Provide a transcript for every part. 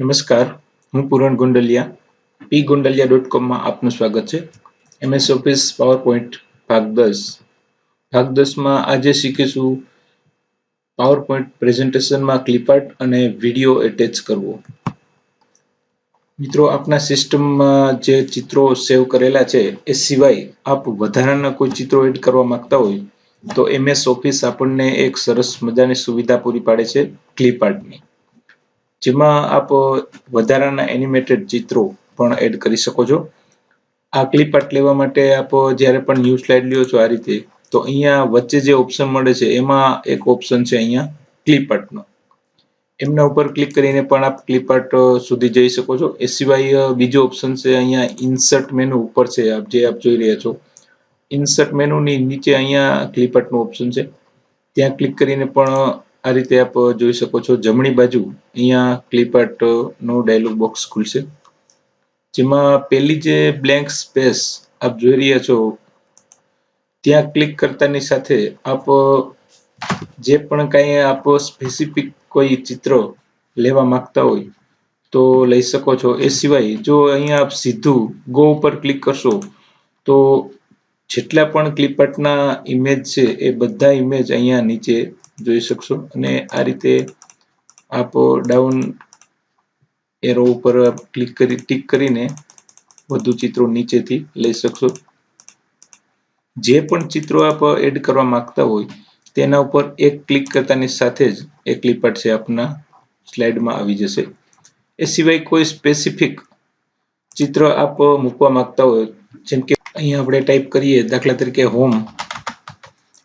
નમસ્કાર, હું પૂરણ ગુંડલિયા પી ગુંડલિયા ડોટ કોમમાં આપનું સ્વાગત છે. એમએસ ઓફિસ પાવર પોઈન્ટ ભાગ દસ. ભાગ દસમાં આજે શીખીશું પાવર પોઈન્ટ પ્રેઝન્ટેશનમાં ક્લિપઆર્ટ અને વીડિયો એટેચ કરવો. મિત્રો, આપના સિસ્ટમમાં જે ચિત્રો સેવ કરેલા છે, એ સિવાય આપ વધારાના કોઈ ચિત્રો એડ કરવા માંગતા હોય, તો એમએસ ઓફિસ આપણને એક સરસ મજાની સુવિધા પૂરી પાડે છે ક્લિપઆર્ટની જેમાં આપ વધારાના એનિમેટેડ ચિત્રો પણ એડ કરી શકો છો. આ ક્લિપ આર્ટ લેવા માટે આપ જ્યારે પણ ન્યૂ સ્લાઇડ લ્યો છો આ રીતે, તો અહીંયા વચ્ચે જે ઓપ્શન મળે છે, એમાં એક ઓપ્શન છે અહીંયા ક્લિપ આર્ટનો એમના ઉપર ક્લિક કરીને પણ આપ ક્લિપ આર્ટ સુધી જઈ શકો છો. એ સિવાય બીજો ઓપ્શન છે અહીંયા ઇન્સર્ટ મેનુ ઉપર છે આપ જે આપ જોઈ રહ્યા છો. ઇન્સર્ટ મેનુની નીચે અહીંયા ક્લિપ આર્ટનું ઓપ્શન છે. ત્યાં ક્લિક કરીને પણ આ રીતે આપ જોઈ શકો છો જમણી બાજુ અહીંયા ક્લિપઆર્ટ નો ડાયલોગ બોક્સ ખુલશે. જેમાં પહેલી જે બ્લેન્ક સ્પેસ આપ જોઈ રહ્યા છો, ત્યાં ક્લિક કરતાની સાથે આપ, જે પણ કાંઈ આપ સ્પેસિફિક કોઈ ચિત્ર લેવા માંગતા હોય, તો લઈ શકો છો. એ સિવાય જો અહીંયા આપ સીધું ગો ઉપર ક્લિક કરશો, તો જેટલા પણ ક્લિપઆર્ટના ઇમેજ છે, એ બધા ઇમેજ અહીંયા નીચે જોઈ શકશો. અને આ રીતે આપ ડાઉન એરો ઉપર ક્લિક કરી ટિક કરીને વધુ ચિત્રો નીચેથી લઈ શકશો. જે પણ ચિત્રો આપ એડ કરવા માંગતા હોય, તેના ઉપર એક ક્લિક કરતાની સાથે જ એ ક્લિપઆર્ટ છે આપના સ્લાઇડમાં આવી જશે. એ સિવાય કોઈ સ્પેસિફિક ચિત્ર આપ મૂકવા માંગતા હોય, જેમ કે અહીંયા આપણે ટાઈપ કરીએ, દાખલા તરીકે હોમ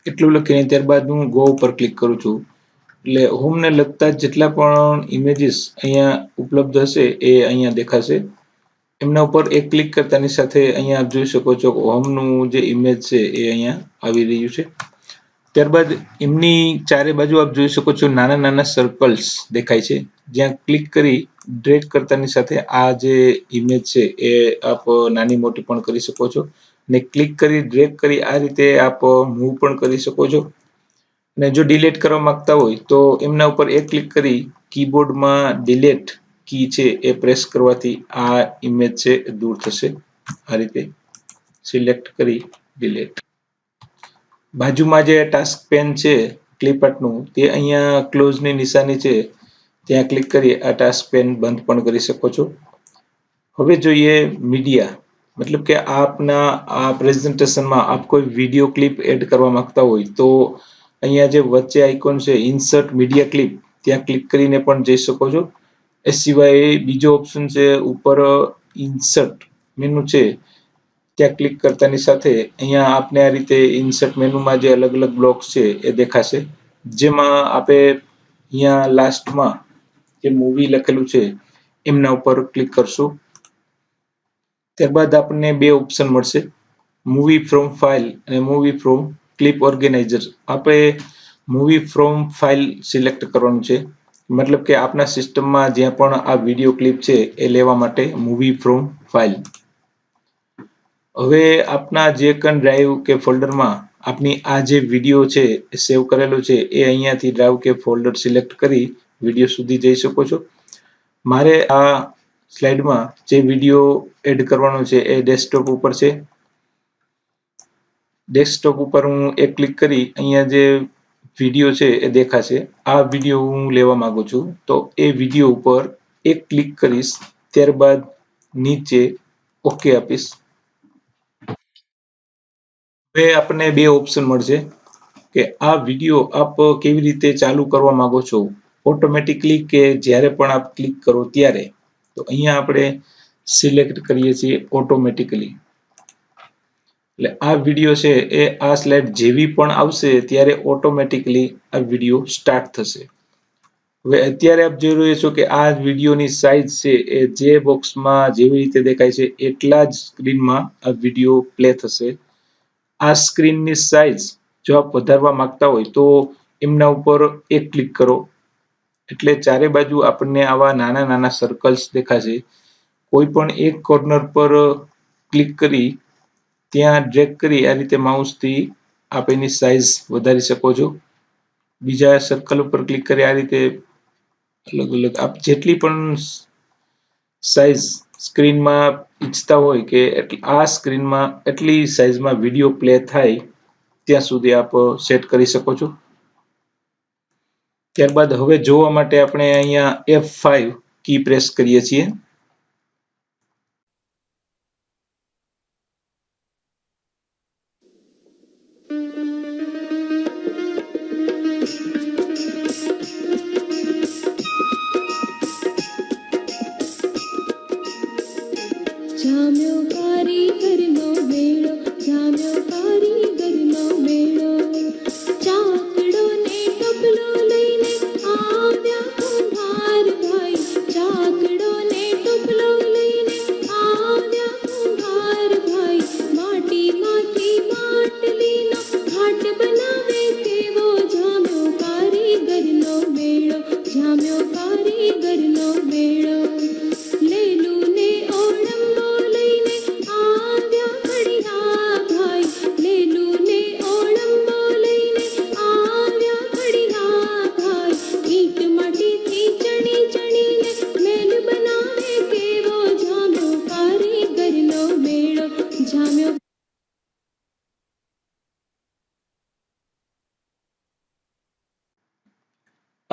એટલું લખીને ત્યારબાદ હું ગો ઉપર ક્લિક કરું છું. એટલે હોમને લગતા જેટલા પણ ઇમેજીસ અહીંયા ઉપલબ્ધ હશે એ અહીંયા દેખાશે. એમના ઉપર એક ક્લિક કરતાની સાથે અહીંયા આપ જોઈ શકો છો હોમનું જે ઇમેજ છે એ અહીંયા આવી રહ્યું છે. ત્યારબાદ એમની ચારે બાજુ આપ જોઈ શકો છો નાના નાના સર્કલ્સ દેખાય છે. જ્યાં ક્લિક કરી ડ્રેગ કરતાની સાથે આ જે ઇમેજ છે એ આપ નાની મોટી પણ કરી શકો છો. ને ક્લિક કરી ડ્રેગ કરી આ રીતે આપ મૂવ પણ કરી શકો છો. અને જો ડિલીટ કરવા માંગતા હોય તો એમના ઉપર એક ક્લિક કરી કીબોર્ડમાં ડિલીટ કી છે એ પ્રેસ કરવાથી આ ઇમેજ છે દૂર થશે. આ રીતે સિલેક્ટ કરી ડિલીટ બાજુમાં જે ટાસ્ક પેન છે ક્લિપઆર્ટનું તે અહીંયા ક્લોઝની નિશાની છે. ત્યાં ક્લિક કરી આ ટાસ્ક પેન બંધ પણ કરી શકો છો. હવે જોઈએ મીડિયા મતલબ કે આપના, આ પ્રેઝન્ટેશનમાં આપ કોઈ વીડિયો ક્લિપ એડ કરવા માંગતા હોય તો અહીંયા જે વચ્ચે આઇકોન છે ઇન્સર્ટ મીડિયા ક્લિપ ત્યાં ક્લિક કરીને પણ જઈ શકો છો. એ સિવાય બીજો ઓપ્શન છે, ઉપર ઇન્સર્ટ મેનુ છે, ત્યાં ક્લિક કરતાની સાથે અહીંયા આપને આ રીતે ઇન્સર્ટ મેનુમાં જે અલગ અલગ બ્લોક્સ છે, એ દેખાશે. જેમાં આપે અહીંયા લાસ્ટમાં જે મૂવી લખેલું છે, એમના ઉપર ક્લિક કરશો. ત્યારબાદ આપણને બે ઓપ્શન મળશે. મૂવી ફ્રોમ ફાઇલ અને મૂવી ફ્રોમ ક્લિપ ઓર્ગેનાઇઝર આપણે મૂવી ફ્રોમ ફાઇલ સિલેક્ટ કરવાનું છે. મતલબ કે આપના સિસ્ટમમાં જ્યાં પણ આ વીડિયો ક્લિપ છે એ લેવા માટે મૂવી ફ્રોમ ફાઇલ હવે આપના જે કન ડ્રાઈવ કે ફોલ્ડરમાં આપની આ જે વીડિયો છે એ સેવ કરેલો છે, એ અહીંયાથી ડ્રાઈવ કે ફોલ્ડર સિલેક્ટ કરી વીડિયો સુધી જઈ શકો છો. મારે આ સ્લાઇડમાં જે વીડિયો એડ કરવાનો છે એ ડેસ્કટોપ ઉપર છે. ડેસ્કટોપ ઉપર હું એક ક્લિક કરી અહીંયા જે વીડિયો છે એ દેખાશે. આ વીડિયો હું લેવા માંગુ છું. તો એ વીડિયો ઉપર એક ક્લિક કરીશ. ત્યારબાદ નીચે ઓકે આપીશ. હવે આપણને બે ઓપ્શન મળશે. કે આ વીડિયો આપ કેવી રીતે ચાલુ કરવા માંગો છો? ઓટોમેટિકલી કે જ્યારે પણ આપ ક્લિક કરો ત્યારે? તો અહીંયા આપણે સિલેક્ટ કરીએ છીએ ઓટોમેટિકલી એટલે આ વીડિયો છે એ આ સ્લાઇડ જેવી પણ આવશે ત્યારે ઓટોમેટિકલી આ વીડિયો સ્ટાર્ટ થશે. હવે અત્યારે આપ જોઈ રહ્યો છો કે આ વિડીયોની સાઇઝ છે એ જે બોક્સમાં જેવી રીતે દેખાય છે એટલા જ સ્ક્રીનમાં આ વીડિયો પ્લે થશે. આ સ્ક્રીનની સાઇઝ જો આપ વધારવા માંગતા હોય તો એમના ઉપર એક ક્લિક કરો. એટલે ચારે બાજુ આપણને આવા નાના નાના સર્કલ્સ દેખાશે. કોઈ પણ એક કોર્નર પર ક્લિક કરી, ત્યાં ડ્રેગ કરી આ રીતે માઉસથી આપ એની સાઇઝ વધારી શકો છો. બીજા સર્કલ ઉપર ક્લિક કરી આ રીતે અલગ અલગ આપ જેટલી પણ સાઇઝ સ્ક્રીનમાં ઈચ્છતા હોય કે આ સ્ક્રીનમાં એટલી સાઇઝમાં વીડિયો પ્લે થાય, ત્યાં સુધી આપ સેટ કરી શકો છો. ત્યારબાદ હવે જોવા માટે આપણે અહીંયા F5 કી પ્રેસ કરીએ છીએ.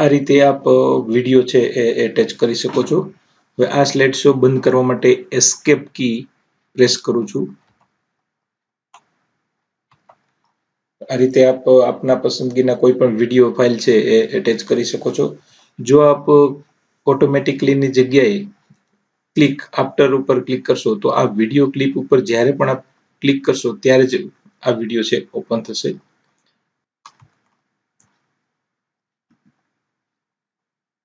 આ રીતે આપ વીડિયો છે એ એટેચ કરી શકો છો. હવે આ સ્લાઇડ શો બંધ કરવા માટે એસ્કેપ કી પ્રેસ કરું છું. આ રીતે આપ આપના પસંદગીના કોઈ પણ વીડિયો ફાઇલ છે એ એટેચ કરી શકો છો. જો આપ ઓટોમેટિકલી ની જગ્યાએ ક્લિક આફ્ટર ઉપર ક્લિક કરશો, તો આ વીડિયો ક્લિપ ઉપર જ્યારે પણ આપ ક્લિક કરશો, ત્યારે જ આ વીડિયો છે ઓપન થશે.